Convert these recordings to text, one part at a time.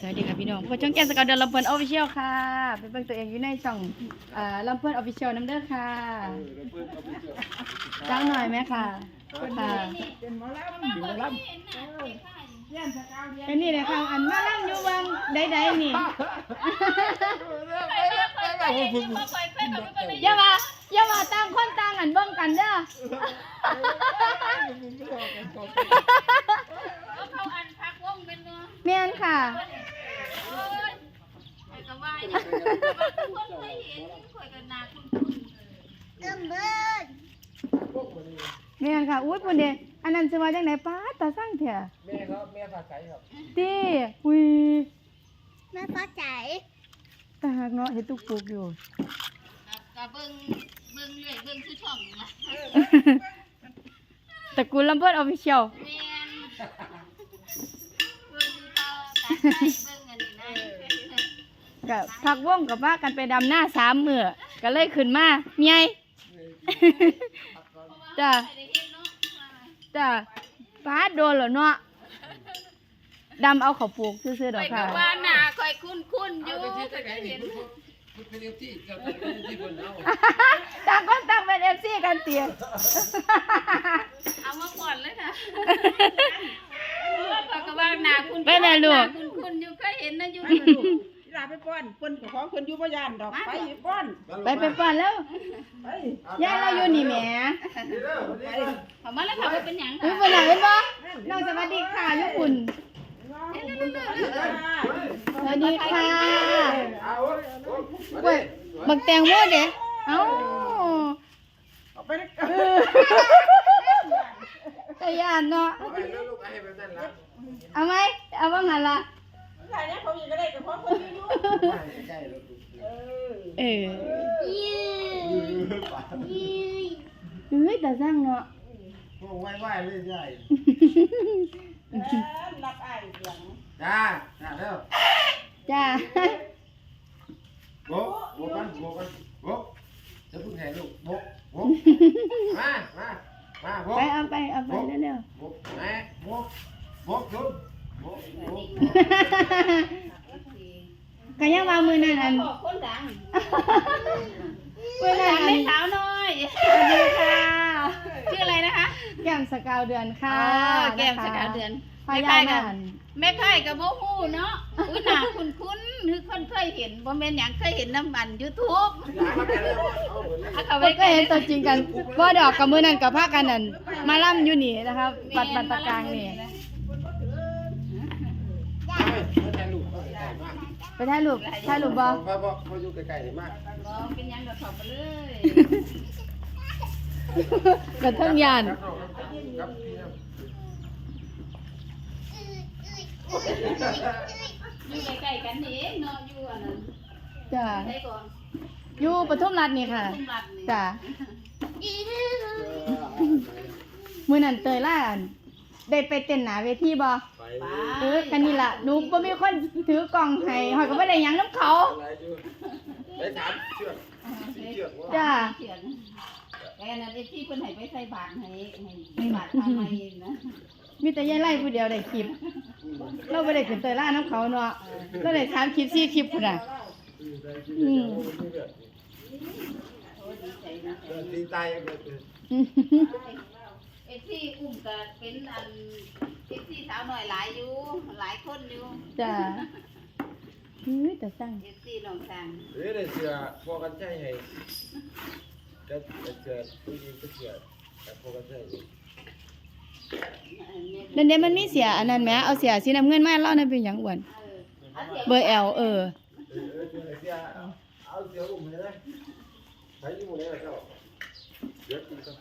สวัสดีค่ะพี่น้องพวกช่องแก้มสกาวเดินลำเพลินออฟฟิเชียลค่ะเป็นเบิ่งตัวเองอยู่ในช่องอ่าลำเพลินออฟฟิเชียลน้ำเด้อค่ะจ้างหน่อยไหมค่ะค่ะเป็นนี่เลยค่ะอันมาล่ำอยู่วังใดๆนี่อย่ามาอย่ามาต่างคนต่างอันเบิ่งกันเด้อเขาอันพักวงเป็นเนาะแม่นค่ะ โอ้ยไอ้ก็ว่าอย่างนั้น คนเคยเห็นคอยกันนาคุณคุณเอิ่มเบิ้ลแม่นค่ะ อุ้ยพุ่นเด้อันนั้นสิว่าจังไหนป้าดตาสั่งเถอะแม่ครับแม่ผัดไก่ครับติอุ้ยแม่ฟ้าใจตาหักเนาะเฮ็ดตุกปุกอยู่ก็เบิ้งเบิ้งเรื่อยเบิ้งคือช่องนะตระกูลลำเพิ่นออฟฟิเชียลแม่นเบิ้งเขาตัดใจเบิ้งอันนี้นะ กับพักวงกับว่ากันไปดำหน้าสามมื้อก็เลยขึ้นมาเมียจ้ะไม่ได้เห็นเนาะจ้ะป้าดโดนแล้วเนาะดำเอาเขาวปลูกซื่อๆดไปอกกัค่ะบว่าหน้าคอยคุ้นคุ้นๆอยู่เอาไปที่เคไก่ยนี่เห็นคุณเป็นเอฟที่กับเป็นที่คนเอาต่างคนต่างเป็น FC กันเตีย เอามาก่อนเลยค่ะคอยกับว่าหน้าคุณไปแม่ลูกคุณคุณอยู่เคยเห็นนะอยู่ลาไปป้อนเพิ่นกับของเพิ่นอยู่บ่ย่านดอกไปป้อนไปไปป้อนแล้วไปยายเราอยู่นี่แหมไปเขามาแล้วเขาไปเป็นหยังอุ้ยค่ะเพิ่นน่ะเห็นบ่น้องสวัสดีค่ะยุคุณสวัสดีค่ะเอาเว้ยบักแตงโมเด้เอ้าเอาไปเออตะยานเนาะไปแล้วลูกไอ้แบบนั้นละเอาไหมเอาบ้างหันละ ใส่เนี่ยเขาอีกก็ได้กับของเพิ่นอยู่ใกล้แล้วเออเออเอ้ยแต่สั่งเนาะพวกไหว้ไหว้เลยใช่เออรับอ้ายเสียงจ้าจ้าแล้ว จ้า โบโบกันโบกันโบจะพึ่งไงลูกโบโบมา มา มาโบ ไปเอาไปเอาไปเร็ว โบแม่โบโบลุกโบโบ ๆก็ยังว่ามือนั่นอัน บอกคนดัง มือนั่น ดัง อั ไม่ น สาวน้อย สวัสดีค่ะ ชื่ออะไรนะคะ แก้มสกาวเดือนค่ะอ๋อแก้มสกาวเดือนพายานันแม่ไข่กับโมฮูเนาะอุ้ยหน้าคุ้นคุ้นๆคือคนเคยเห็นบ่แม่นหยังเคยเห็นน้ำมันยูทูบเอาไปแล้วเอาไปเอาเพิ่นก็เห็นตัวจริงกันว่าดอกกับมือนั่นกับผ้ากันนั่นมาล่ำอยู่นี่นะครับบัดบัดตะกลางนี่ถ่ายรูปเอาไปถ่ายมาไปถ่ายรูปถ่ายรูปบ่พอบอกพออยู่ใกล้ๆนี่มากบ่เป็นหยังก็เข้าไปเลยกระทั่งยาน ครับครับพี่น้ อยู่ใกล้ๆกันนี่เองเนาะอยู่อันนั้นจ้าใช่ก่อนอยู่ปทุมรัฐนี่ค่ะ ทุ่มรัดนี่จ้ามือนั่นเตยล่าอันได้ไปเต้นหนาเวทีบ่ไปเออคันนี้ล่ะหนูบ่มีคนถือกล่องให้หอยก็บ่ได้หยังนํเขา อะไรอยู่ไปถามเชือกสีเชือกว่าจ้าเขียนแต่อันนั้นไอ้ที่เพิ่นให้ไปใส่บาตรให้ให้ใส่บาตรทำไมนะ มีแต่ยายไล่ผู้เดียวได้คลิป เราบ่ได้ขึ้นเตยล่านํเขาเนาะเราได้สามคลิปสี่คลิปพุ่นน่ะ อืมโอ้ดีใจนะตีตายยังไงไอ้ที่อุ้มก็เป็นอันไอ้ที่สาวน้อยหลายอยู่หลายคนอยู่จ้าเฮ้ยแต่สั่งไอ้ที่น้องสร้างเฮ้ยได้เสือพอกันใช่ให้จะเสือผู้หญิงก็เสือแต่พอกันใช่อันนี้ เดี๋ยวนี้มันมีเสียอันนั้นแหมเอาเสียสีน้ำเงินมาเล่านั่นเป็นหยังอ้วนเออเอาเสียงเบอร์ L เออเออเสือเสือเอาเสืออุ้มเลยนะใช้ยี่ห้อไหนล่ะเจ้าเดี๋ยวกินกัน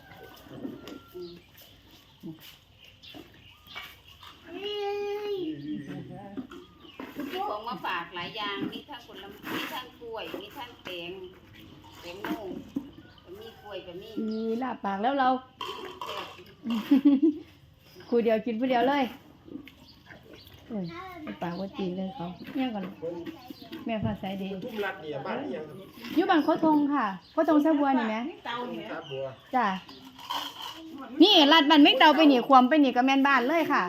มีของมาฝากหลายอย่าง มีทั้งผลไม้มีทั้งกล้วย มีทั้งแตงแตงโมก็มีกล้วยก็มีมีลาบปากแล้วเรา คูเดียวกินผู้เดียวเลยโอ้ยปากว่าจีนเลยเขาเนี่ยก่อนแม่ฟ้าใสดีทุ่มรัดเนี่ยบ้านนี่ยังอยู่บ้านโคทงค่ะโคทงสะบัวนี่ไหมเตาเนี่ยครับบัวจ้ะนี่ลัดบ้านเม็กเตาไปนี่ความไปนี่ก็แม่นบ้านเลยค่ะ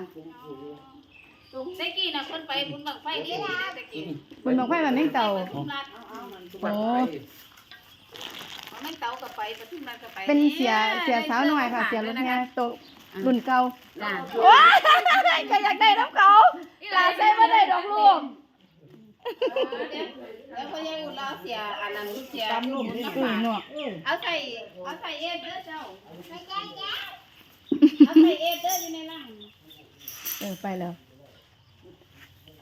ตะกี้น่ะคนไปบุญบังไฟดีๆนะตะกี้บนบอกไฟแบบแม่งเต่าปทุมรัฐโอ้เอาแม่งเต่าก็ไปปทุมรัฐก็ไปเป็นเสียเสียสาวหน่อยค่ะ เสียรถแห่โตะ รุ่นเก่าจ้าว้ายก็อยากได้น้ำเขาหลานใส่มาได้ดอกลูกแล้วพอยังเราเสียอันนั้นเสียตำนุ่มนี่อือเนาะเอาใส่เอาใส่เอเด้อเจ้าเอาใส่เอเด้ออยู่ในร่างเออไปแล้ว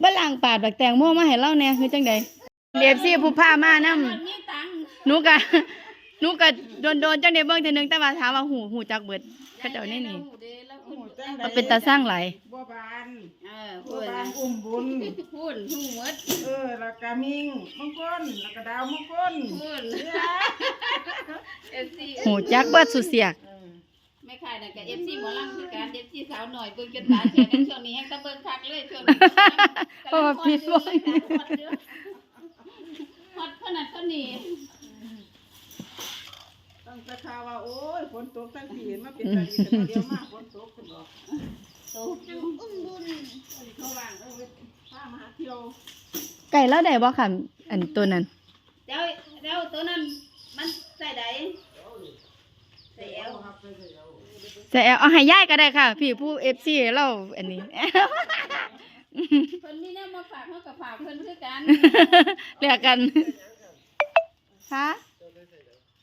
บ้านหลังปาดบักแตงโมมาให้เล่าแหน่คือจังใดเรียบซี่ผู้พามานํคนมีตังค์หนูกะหนูกะโดนโดนๆจังได้เบิ่งเทื่อนึงแต่ว่าถามว่าหูหูจักเบิดเขาเจ้านี่นี่ แล้วคุโอ้ณจังใดมันเป็นตาสร้างหลายบัวบานเออบัพูวดบานะนอุ้มบุญ พูดหูหมดเออแล้วก็มิงมงคลแล้วก็ดาวมงคลพูดเอฟซีหูจักเบิดสุดเสียก เออไม่ขายนะกับเอฟซีหมอลำคือการเอฟซีสาวหน่อยเบิ่งจนตาเสียกันช่วงนี้แห้งตะเบิ่งคักเลยช่วงนี้เพราะว่าผิดบ่ฮอตขนาดเท่านี้ ตั้งแต่ข่าวว่าโอ้ยฝนตกทั้งปีเห็นมาเป็นตาดีแต่เดียวมากฝนตกขึ้นบอกโตอยู่เขาว่างเออพามาหาเที่ยวไก่แล้วได้บ่ค่ะอันตัวนั้นเดี๋ยวเดี๋ยวตัวนั้นมันใส่ใดใส่เอวแต่เอาเอาให้ยายก็ได้ค่ะ พี่ผู้ FC เราอันนี้ เพิ่นมีแนวมาฝากเฮากับฝากเพิ่นคือกัน เรียกกันคะ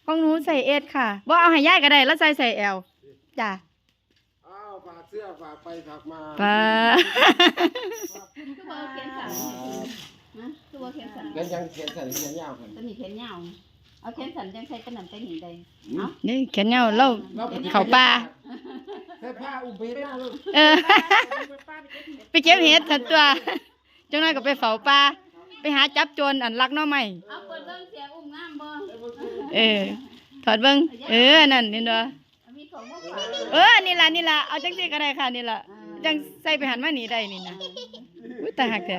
ของหนูใส่เอสค่ะบ่เอาให้ยายก็ได้แล้วใส่ใส่แอลจ้ะอ้าวฝากเสื้อฝากไปฝากมาป้าคือบ่เอาเขียนสั่นฮะคือบ่เอาเขียนสั่นแล้วยังเขียนใส่เขียนยาวกันตัวนี้เขียนยาวเอาเขียนสั่นจังใส่กระหน่ำใส่หนีได้เอ้านี่แขนยาวเราเขาป่า ใส่ผ้าอุ้มไปหน้าลูกเออ ไปเก็บเห็ดสันตัวจังน้อยก็ไปเฝ้าป่าไปหาจับโจรอันลักหน้อใหม่ เอาเปิดเบิ่งเสียอุ้มงามบ่ เออ ถอดเบิ่งเออ นั่นนี่เนาะมีของมาฝากเออ นี่ล่ะนี่ล่ะเอาจังซี่ก็ได้ค่ะนี่ล่ะจังใส่ไปหันมานี่ได้นี่นะอุ้ยตายหักแท้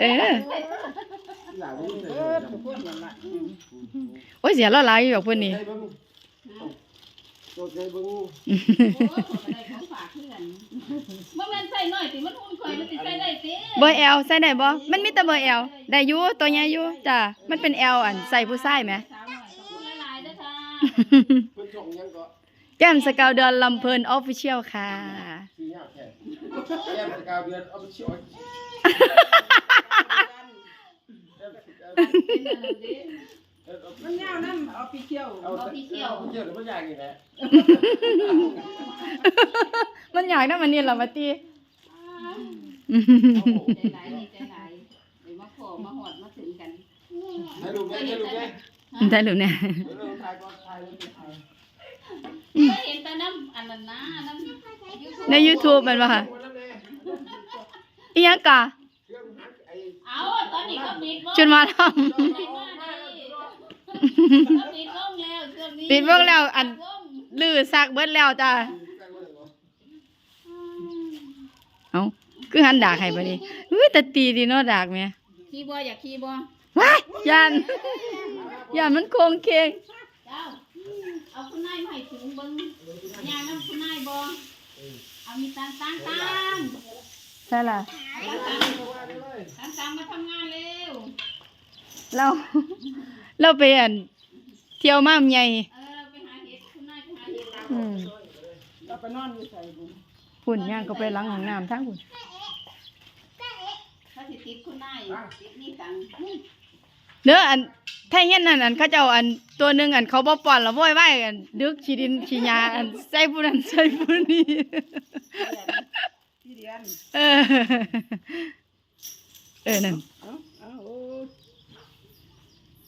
เออหลังนี้เอใส่อเสื้อทุกคนนั่นล่ะโอ้ยเสียเราหลายอยู่ดอกเพิ่นนี่ใส่เบิ้ง ตัวใส่เบิ้งโอ้ยขอได้ของฝากคือกันบ่แม่นใส่น้อยสิมันอุ่นข่อยมันสิใส่ได้ติเบอร์ L ใส่ได้บ่มันมีแต่เบอร์ L ได้อยู่ตัวใหญ่อยู่จ้ะมันเป็น L อันใส่ผู้ชายไหม สาวหน่อยขอบคุณหลายๆเด้อค่ะเพิ่นส่งยังก็แก้มสกาวเดือนลำเพลินออฟฟิเชียลค่ะ สียาวแค่แก้มสกาวเดือนเอาไปชิวเป็นอันนั้นเด้ มันยาวนั่นเอาไปเที่ยวเอาไปเที่ยวเที่ยวหรือว่าอย่างนี้แหละมันอยากได้มันนี่ล่ะมาตีใจหลายนี่ใจหลายเดี๋ยวมาขอมาหอดมาถึงกันให้ลูกแม่ให้ลูกแม่ได้หรือเนี่ยเดี๋ยวเราถ่ายก่อนถ่ายแล้วถ่ายเคยเห็นแต่น้ำอันนั้นนะน้ำใน YouTube มันบ่ค่ะอีหยังกะเครื่องหักไอ้เอาตอนนี้เขาปิดวงจนมาทเขา ปิดวงแล้วช่วงนี้ำปิดวงแล้วอัน ลือซักเบิดแล้วจ้ะเอ้าคือหันดากให้บ่นี่อุ้ยแต่ตีดีเนาะดากแม่ขี่บ่อยากขี่บ่ว้ายยันยันมันโคงเคงเจ้าเอาคุณนายมาให้ถึงเบิ่งยางน้ำคุณนายบ่เอามีตังตังตังใช่ล่ะตังตังตังมาทำงานเร็วเรา เราไปอันเที่ยวมาใหญ่เออไปหาเห็ดคุณนายไปหาเห็ดเราอืมเราไปนอนอยู่ใส่บุญพุ่นย่างก็ไปหลังห้องน้ำทั้งพุ่นเขาสิติดคุณนายติดนี่ตังเด้ออันถ้าเห็นนั่นอันเขาเจ้าอันตัวหนึงอันเขาบ่ป้อนแล้วโวยวายอันดึกขี้ดินขี้ยาอันใส่ผู้นั้นใส่ผู้นี้ ที่เรียน เออ เออนั่น เอาเอาโอ้ อืม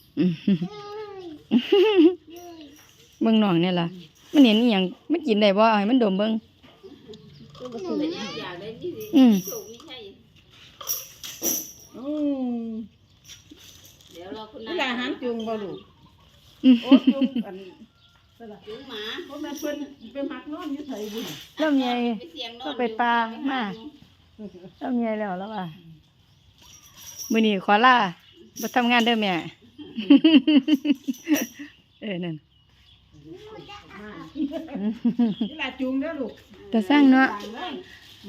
เบิ่งน้องเนี่ยล่ะ มันเห็นอีหยังมันกินได้บ่เอาให้มันดมเบิ่งเป็นอย่างได้ที่สิอืมถูกไม่ใช่อืมเดี๋ยวรอคุณเวนายลาอาหารจุงบ่ลูกอืมโอ้จุงอันจุงหมาเพราะแม่เพิ่นไปมักนอนอยู่ใส่บุญเริ่มใหญ่ไปเสียงนอนก็ไปปลามา เริ่มใหญ่แล้วแล้วว่ะมื้อนี้ขอลาบ่ทำงานเด้อแม่ เออนั่นมานี่ล่ะจุงเด้อลูกแต่สร้างเนาะ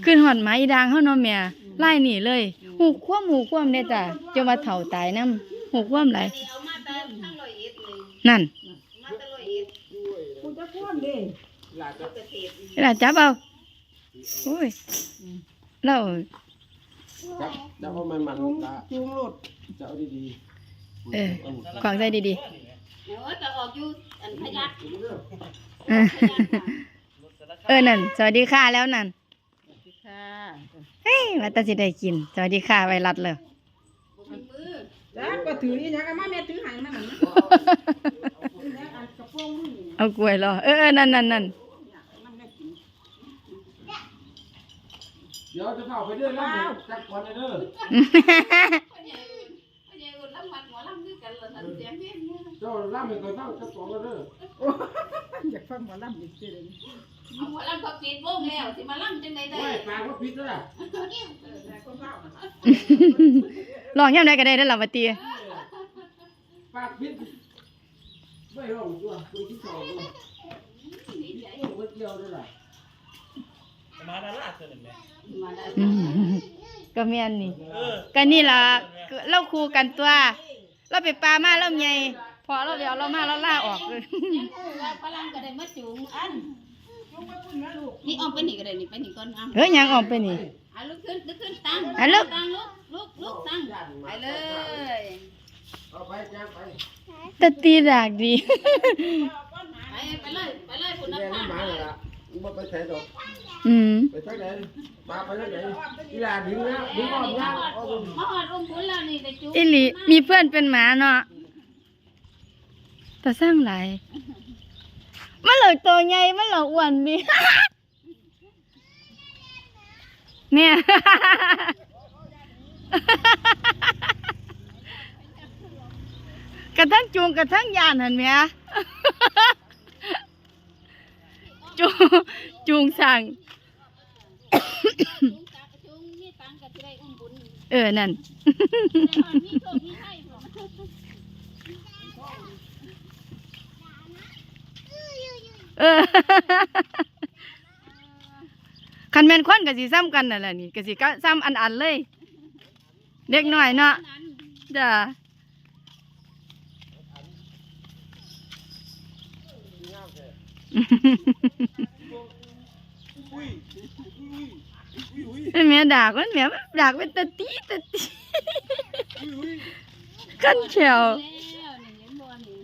ขึ้นหอดไม้ดางเฮาเนาะแม่ไล่หนีเลย หูคว่ำหูคว่ำเนี่ยจ้ะจะมาเฒ่าตายนํหูคว่ำไหลายนี่เอามาแต่ทั้งร้อยเอ็ดเลยนั่นมาแต่ร้อยเอ็ดกูจะพ่วงเด้หลานเอาจะเกษตรเวลาจับเอาโอ้ยเราจับจับเอามันมันจุงละจุงโลดจะเอาดี เออขวางใจดีเดี๋ยวจะออกอยู่อันขยักๆเออเออนั่นสวัสดีค่ะแล้วนั่นค่ะเฮ้ยว่าแตาสิได้กิน สวัสดีค่ะไวรัสเลยบ่มีมือจ้าก็ถืออีหยังก็มาแม่ถือให้มันนั่นนะถือแล้วอันกระโปรงมึงนี่เอากล้วยรอเออเออนั่นนั่นนั่นมันได้กินเดี๋ยวจะเข้าไปเรื่อยแล้วจับก่อนเลยเด้อ เหรอท่านเสียงเพลงเนี่ยเจ้าล่ามให้เคยฟังจับก่อนเลยเด้ออยากฟังหมอลำอีกทีหนึงเอาหมอลำเขาปิดวงแล้วสิมาลำจังไดได้ไม่ปากว่าผิดแล้วล่ะเออแต่คนเล่าน่ะลองย่ำได้ก็ได้ได้อล่ะวะตีปากผิดไม่ร้องตัวคุยที่สองเลยโอ้โหเกี่ยวด้วยล่ะมาดาราตัวหนึ่งไหมมาได้อืมก็แม่นนี่ เออ ก็นี่ล่ะเราคู่กันตัว เราไปปลามาเราใหญ่พอเราเดี๋ยวเรามาเราล่าออกเลยยังกูว่าพลังก็ได้มาจูงอันจุงไปพุ่นนะลูกนี่ออกไปนี่ก็ได้นี่ไปนี่ก่อนเอาเฮ้ยยังออกไปนี่อะลุกขึ้นลุกขึ้นตั้งอะลุกตั้งลุกลุกลุกตั้งไปเลยเอาไปจ้างไปแต่ตีดากดีไปไปเลยไปเลยคุณแม่น้ำนี่ผ้าหมาเลยล่ะมึงไปใช้ดอก อืมไปทางไหนมาไปทางไหนอีหลาดึงนะดึงออกมานะหอดเอามาหอดองค์คุณแล้วนี่ได้จูงอิลีมีเพื่อนเป็นหมาเนาะแต่สร้างหลายมันเหลือตัวใหญ่มันเหลืออ้วนดีเนี่ย กระทั่งจูงกระทั่งยานหันไหม จูงจูงสั่งจูงตาจูงมีตังก็จะได้อุ้มบุญเออ นั่นได้หอดมีโชคมีไทยพร้อมเออคันแม่นคนก็สิซ้ำกันนั่นแหละนี่ก็สิก็ซ้ำอันอันๆเลย เด็กน้อยเนาะนั้นจ้า แม่ด่าคนแม่ด่าเป็นตะตีตะตีกันเชียวแล้วนี่เห็นบ่นี่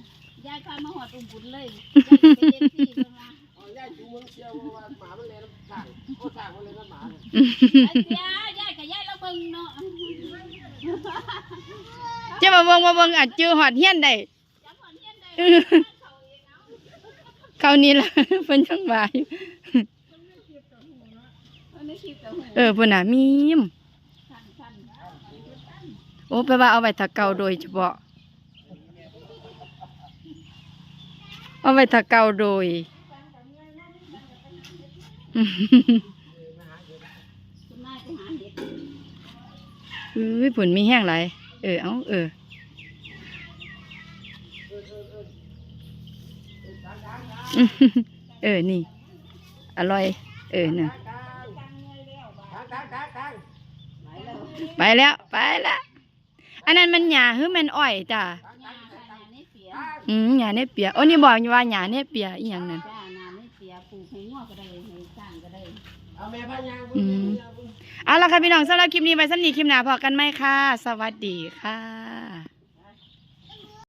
ยายพามาหอดอุ้มบุญเลยยายไปเย็นที่เพิ่นว่าเอาย่าจูงมึงเชียวว่าหมามันเลยน้ำสั่งโคตรสั่งมันเลยน้ำหมาเนี่ยไอ้เสียยายกับยายเราเบิ่งเนาะจะมาเบิ่งมาเบิ่งอาจจือหอดเฮียนได้จับหอด เฮียนได้เออเขานี่ล่ะเพิ่นจังว่าอยู่เอาในคลิปกับหูเออเพิ่นน่ะมีมทันทันโอ้แปลว่าเอาไว้ถ้าเก่าโดยเฉพาะ เอาไว้ถ้าเก่าโดยคุณนายไปหาเห็ดอุ้ยผุนมีแห้งหลายเออ เอาเออ เออ นี่ อร่อย เออน่ะทางทางทางทางไหลแล้วไปแล้ว ไปแล้ว อันนั้นมันหญ้าหรือมันอ้อยจ้ะยาค่ะยานี่เสียอืมหญ้าเนี่ยเปียโอ้นี่บอกอยู่ว่าหญ้าเนี่ยเปียอีหยังนั่นจ้านานี่เสียปลูกให้งัวก็ได้ให้สร้างก็ได้เอาแม่พายางอืมเอาละค่ะพี่น้องสำหรับคลิปนี้ไว้สำนีคลิปหน้าพอกันไหมค่ะ สวัสดีค่ะ